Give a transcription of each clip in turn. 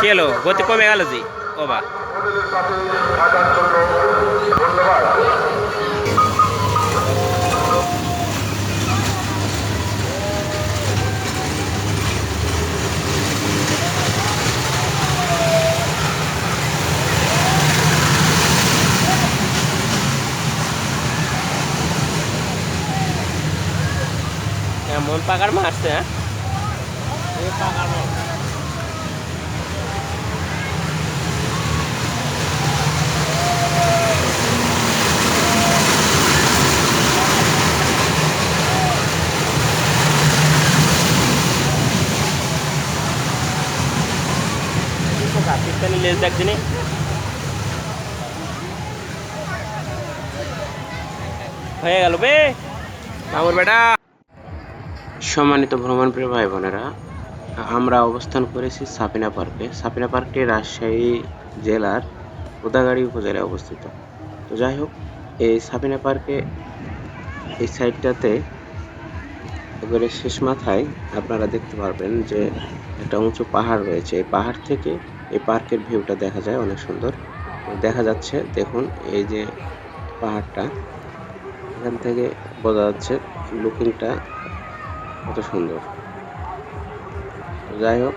কি গতি কমে গেল জি। ও বা। এমন পাকার মারছে হ্যাঁ? পাকিস্তানি লেজ দেখছি হয়ে গেল বে। মামুর বেটা। সম্মানিত ভ্রমণপ্রিয় ভাই বোনেরা আমরা অবস্থান করেছি সাপিনা পার্কে। সাপিনা পার্কটি রাজশাহী জেলার গোদাগাড়ি উপজেলায় অবস্থিত। তো যাই হোক, এই সাপিনা পার্কে এই সাইডটাতে এবারে শেষ মাথায় আপনারা দেখতে পারবেন যে একটা উঁচু পাহাড় রয়েছে। এই পাহাড় থেকে এই পার্কের ভিউটা দেখা যায় অনেক সুন্দর। দেখা যাচ্ছে, দেখুন এই যে পাহাড়টা, এখান থেকে বোঝা যাচ্ছে লুকিংটা কত সুন্দর। যাই হোক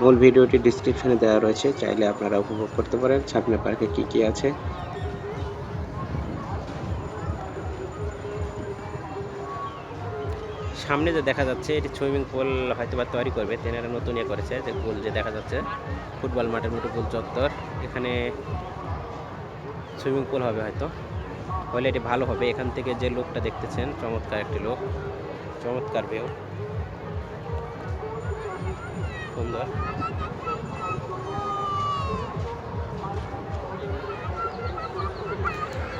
মূল ভিডিওটি ডিসক্রিপশনে দেওয়া রয়েছে, চাইলে আপনারা উপভোগ করতে পারেন। ছাপনা পার্কে কি কি আছে? সামনে যে দেখা যাচ্ছে, এটি সুইমিং পুল হয়তো বা তৈরি করবে। তেনারা নতুন ইয়ে করেছে, যে পুল যে দেখা যাচ্ছে, ফুটবল মাঠের মতো পুল চত্বর। এখানে সুইমিং পুল হবে হয়তো। হলে এটি ভালো হবে। এখান থেকে যে লোকটা দেখতেছেন, চমৎকার একটি লোক। চমৎকার ভিউ সুন্দর